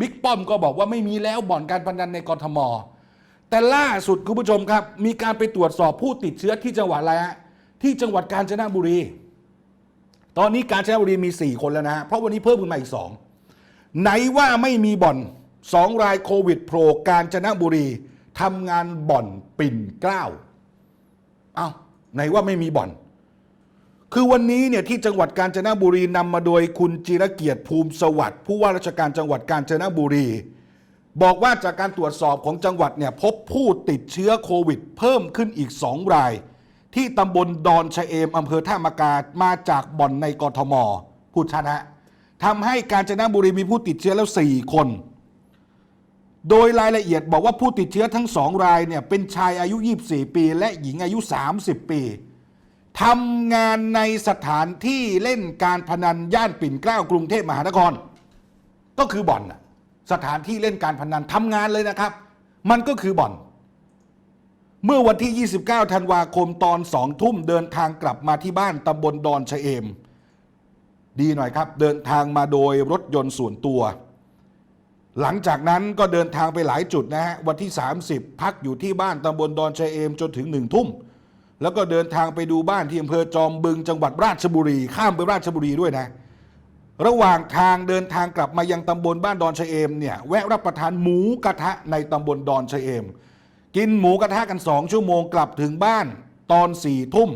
บิ๊กป้อมก็บอกว่าไม่มีแล้วบ่อนการพนันในกรทม แต่ล่าสุดคุณผู้ชมครับ มีการไปตรวจสอบผู้ติดเชื้อที่จังหวัดอะไรฮะที่จังหวัดกาญจนบุรี ตอนนี้กาญจนบุรีมี 4 คนแล้วนะฮะเพราะวันนี้เพิ่มขึ้นมาอีก 2 ไหนว่าไม่มีบ่อนสองรายโควิดโผล่กาญจนบุรีทำงานบ่อนปิ่นเกล้าเอา้าไหนว่าไม่มีบ่อน คือวันนี้เนี่ยที่จังหวัดกาญจนบุรีนำมาโดยคุณจิรเกียรติภูมิสวัสดิ์ผู้ว่าราชการจังหวัดกาญจนบุรี บอกว่าจากการตรวจสอบของจังหวัดเนี่ยพบผู้ติดเชื้อโควิด เพิ่มขึ้นอีก 2 ราย ที่ตำบลดอนชะเอมอำเภอท่ามากามาจากบ่อนในกทมพูดชัดฮะทำให้กาญจนบุรีมีผู้ติดเชื้อแล้ว 4 คน โดยรายละเอียดบอกว่าผู้ติดเชื้อทั้งสองรายเนี่ยเป็นชายอายุ 24 ปี และหญิงอายุ 30 ปี ทำงานในสถานที่เล่นการพนันย่านปิ่นเกล้ากรุงเทพมหานคร ก็คือบ่อนน่ะสถานที่เล่นการพนันทำงานเลยนะครับ มันก็คือบ่อน เมื่อวันที่ 29 ธันวาคมตอนสองทุ่มเดินทางกลับมาที่บ้านตำบลดอนชะเอม ดีหน่อยครับ เดินทางมาโดยรถยนต์ส่วนตัว หลังจากนั้นก็เดินทางไปหลายจุดนะฮะวันที่ 30 พักอยู่ที่บ้านตำบลดอนชะเอมจนถึงหนึ่งทุ่ม แล้วก็เดินทางไปดูบ้านที่อำเภอจอมบึงจังหวัดราชบุรี ข้ามไปราชบุรีด้วยนะ ระหว่างทางเดินทางกลับมายังตำบลบ้านดอนชะเอมเนี่ยแวะรับประทานหมูกระทะในตำบลดอนชะเอม กินหมูกระทะกัน2ชั่วโมงกลับถึงบ้านตอน4ี่ทุ่ม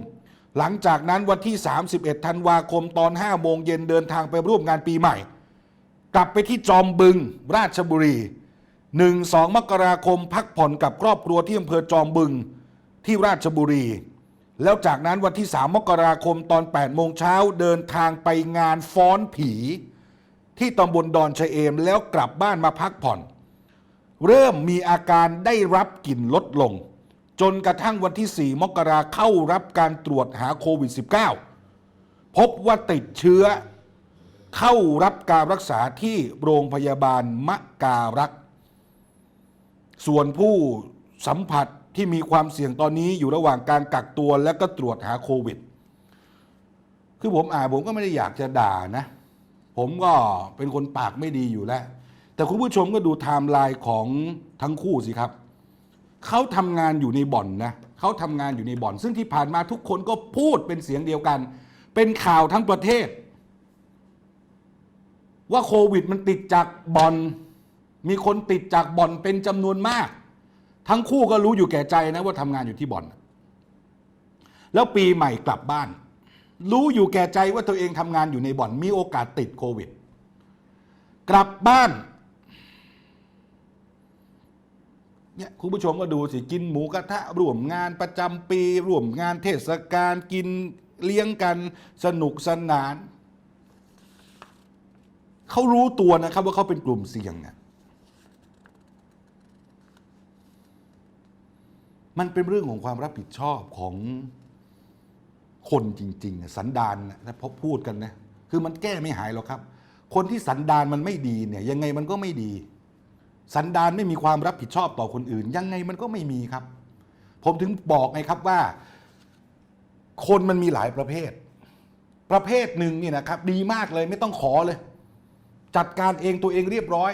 หลังจากนั้นวันที่ 31ธันวาคมตอน5โมงเย็นเดินทางไปร่วมงานปีใหม่ กลับไปที่จอมบึงราชบุรี 1-2 มกราคมพักผ่อนกับครอบครัวที่อำเภอจอมบึง ที่ราชบุรี แล้วจากนั้นวันที่ 3 มกราคมตอน 8 โมงเช้าเดินทางไปงานฟ้อนผี ที่ตำบลดอนชะเอมแล้วกลับบ้านมาพักผ่อน เริ่มมีอาการได้รับกลิ่นลดลง จนกระทั่งวันที่ 4 มกราเข้ารับการตรวจหาโควิด -19 พบว่าติดเชื้อเข้ารับการรักษาที่โรงพยาบาลมะการัก ส่วนผู้สัมผัส ที่มีความเสี่ยงตอนนี้อยู่ระหว่างการกักตัวและก็ตรวจหาโควิด คือผมอ่านผมก็ไม่ได้อยากจะด่านะ ผมก็เป็นคนปากไม่ดีอยู่แล้ว แต่คุณผู้ชมก็ดูไทม์ไลน์ของทั้งคู่สิครับ เขาทำงานอยู่ในบ่อนนะเขาทำงานอยู่ในบ่อน ซึ่งที่ผ่านมาทุกคนก็พูดเป็นเสียงเดียวกัน เป็นข่าวทั้งประเทศ ว่าโควิดมันติดจากบ่อน มีคนติดจากบ่อนเป็นจำนวนมาก ทั้งคู่ก็รู้อยู่แก่ใจนะว่าทำงานอยู่ที่บ่อน แล้วปีใหม่กลับบ้าน รู้อยู่แก่ใจว่าตัวเองทำงานอยู่ในบ่อน มีโอกาสติดโควิด กลับบ้านเนี่ยคุณผู้ชมก็ดูสิกินหมูกระทะร่วมงานประจำปีร่วมงานเทศกาลกินเลี้ยงกันสนุกสนาน เขารู้ตัวนะครับว่าเขาเป็นกลุ่มเสี่ยงเนี่ย มันเป็นเรื่องของความรับผิดชอบของคนจริงๆ สันดานนะถ้าพอพูดกันนะคือมันแก้ไม่หายหรอกครับ คนที่สันดานมันไม่ดีเนี่ยยังไงมันก็ไม่ดี สันดานไม่มีความรับผิดชอบต่อคนอื่น ยังไงมันก็ไม่มีครับ ผมถึงบอกไงครับว่า คนมันมีหลายประเภท ประเภทหนึ่งเนี่ยนะครับ ดีมากเลยไม่ต้องขอเลย จัดการเองตัวเองเรียบร้อย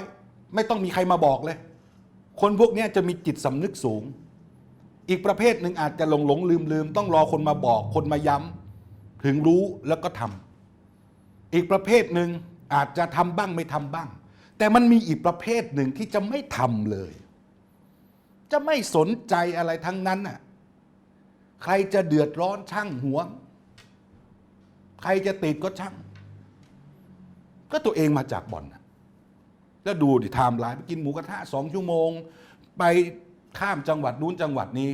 ไม่ต้องมีใครมาบอกเลย คนพวกนี้จะมีจิตสำนึกสูง อีกประเภทหนึ่งอาจจะหลงหลงลืมลืมต้องรอคนมาบอกคนมาย้ำถึงรู้แล้วก็ทำอีกประเภทหนึ่งอาจจะทำบ้างไม่ทำบ้าง แต่มันมีอีกประเภทหนึ่งที่จะไม่ทำเลย จะไม่สนใจอะไรทั้งนั้นน่ะใครจะเดือดร้อนช่างหัวงใครจะติดก็ช่าง ก็ตัวเองมาจากบ่อนน่ะแล้วดูดิไทม์ไลน์ไปกินหมูกระทะสองชั่วโมง ไป ข้ามจังหวัดนู้นจังหวัดนี้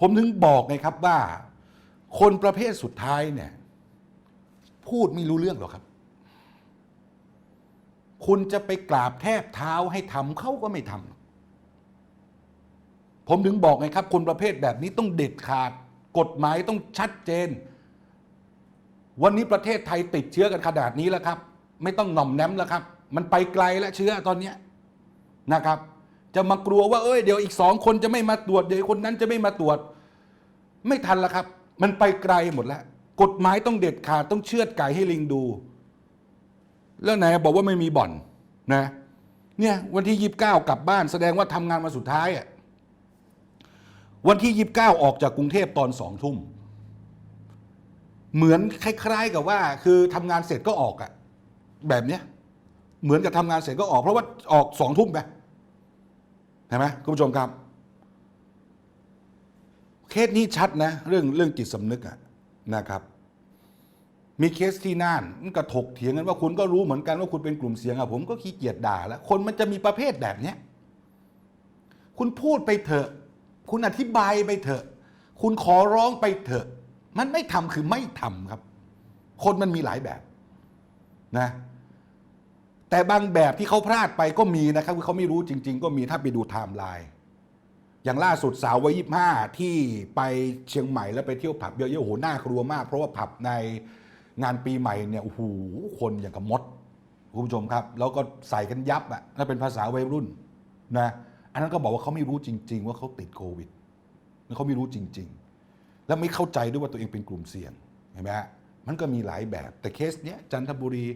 ผมถึงบอกไงครับว่า คนประเภทสุดท้ายเนี่ย พูดไม่รู้เรื่องหรอกครับ คุณจะไปกราบแทบเท้าให้ทำเขาก็ไม่ทำผมถึงบอกไงครับ คนประเภทแบบนี้ต้องเด็ดขาด กฎหมายต้องชัดเจน วันนี้ประเทศไทยติดเชื้อกันขนาดนี้แล้วครับ ไม่ต้องหน่อมแนมแล้วครับ มันไปไกลแล้วเชื้อตอนนี้นะครับ จะมากลัวว่าเอ้ยเดี๋ยวอีกสองคนจะไม่มาตรวจเดี๋ยวคนนั้นจะไม่มาตรวจ ไม่ทันแล้วครับ มันไปไกลหมดแล้ว กฎหมายต้องเด็ดขาดต้องเชือดไก่ให้ลิงดู แล้วไหนบอกว่าไม่มีบ่อนนะเนี่ยวันที่ยี่บเก้ากลับบ้านแสดงว่าทำงานมาสุดท้ายอะวันที่ยี่บเก้าออกจากกรุงเทพตอนสองทุ่มเหมือนคล้าย ๆ กับว่า คือทำงานเสร็จก็ออกอะแบบเนี้ยเหมือนกับทำงานเสร็จก็ออกเพราะว่าออกสองทุ่มไป เห็นไหมคุณผู้ชมครับ เคสนี้ชัดนะ เรื่องเรื่องจิตสำนึกอะนะครับ มีเคสที่น่านมันก็ถกเถียงกันว่าคุณก็รู้เหมือนกันว่าคุณเป็นกลุ่มเสียงอะผมก็ขี้เกียจด่าแล้วคนมันจะมีประเภทแบบเนี้ยคุณพูดไปเถอะ คุณอธิบายไปเถอะ คุณขอร้องไปเถอะ มันไม่ทำคือไม่ทำครับ คนมันมีหลายแบบนะ แต่บางแบบที่เขาพลาดไปก็มีนะครับคือเขาไม่รู้จริง ๆ ก็มีถ้าไปดูไทม์ไลน์อย่างล่าสุดสาววัยยี่ห้าที่ไปเชียงใหม่แล้วไปเที่ยวผับเยอะๆโอ้โหน่ากลัวมาก เพราะว่าผับในงานปีใหม่เนี่ยโอ้โหคนอย่างกับมดคุณผู้ชมครับ แล้วก็ใส่กันยับอะนั่นเป็นภาษาวัยรุ่นนะอันนั้นก็บอกว่าเขาไม่รู้จริง ๆ ว่าเขาติดโควิดเขาไม่รู้จริง ๆ แล้วไม่เข้าใจด้วยว่าตัวเองเป็นกลุ่มเสี่ยงเห็นไหมฮะมันก็มีหลายแบบแต่เคสเนี้ยจันทบุรี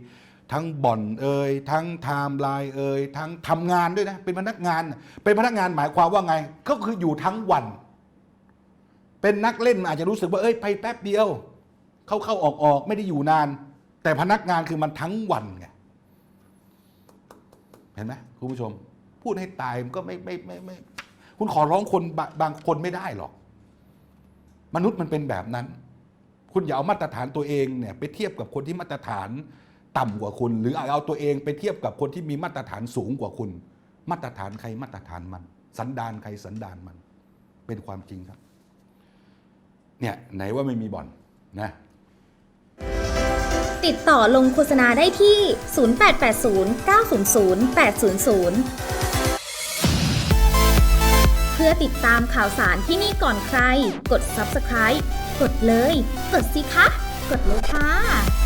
ทั้งบ่อนเอ่ยทั้งไทม์ไลน์เอ่ยทั้งทำงานด้วยนะ เป็นพนักงาน เป็นพนักงานหมายความว่าไง ก็คืออยู่ทั้งวัน เป็นนักเล่นอาจจะรู้สึกว่าเอ้ยไปแป๊บเดียว เข้าเข้าออกออกไม่ได้อยู่นาน แต่พนักงานคือมันทั้งวันไงเห็นไหมคุณผู้ชม พูดให้ตายมันก็ไม่ไม่ไม่ไม่คุณขอร้องคนบบางคนไม่ได้หรอก มนุษย์มันเป็นแบบนั้น คุณอย่าเอามาตรฐานตัวเองเนี่ยไปเทียบกับคนที่มาตรฐาน ต่ำกว่าคุณ หรือเอาตัวเองไปเทียบกับคนที่มีมาตรฐานสูงกว่าคุณ มาตรฐานใครมาตรฐานมัน สันดานใครสันดานมัน เป็นความจริงครับ เนี่ยไหนว่าไม่มีบ่อนนะติดต่อลงโฆษณาได้ที่ 0880 900 800 เพื่อติดตามข่าวสารที่นี่ก่อนใคร กด subscribe กดเลย กดสิคะ กดเลยค่ะ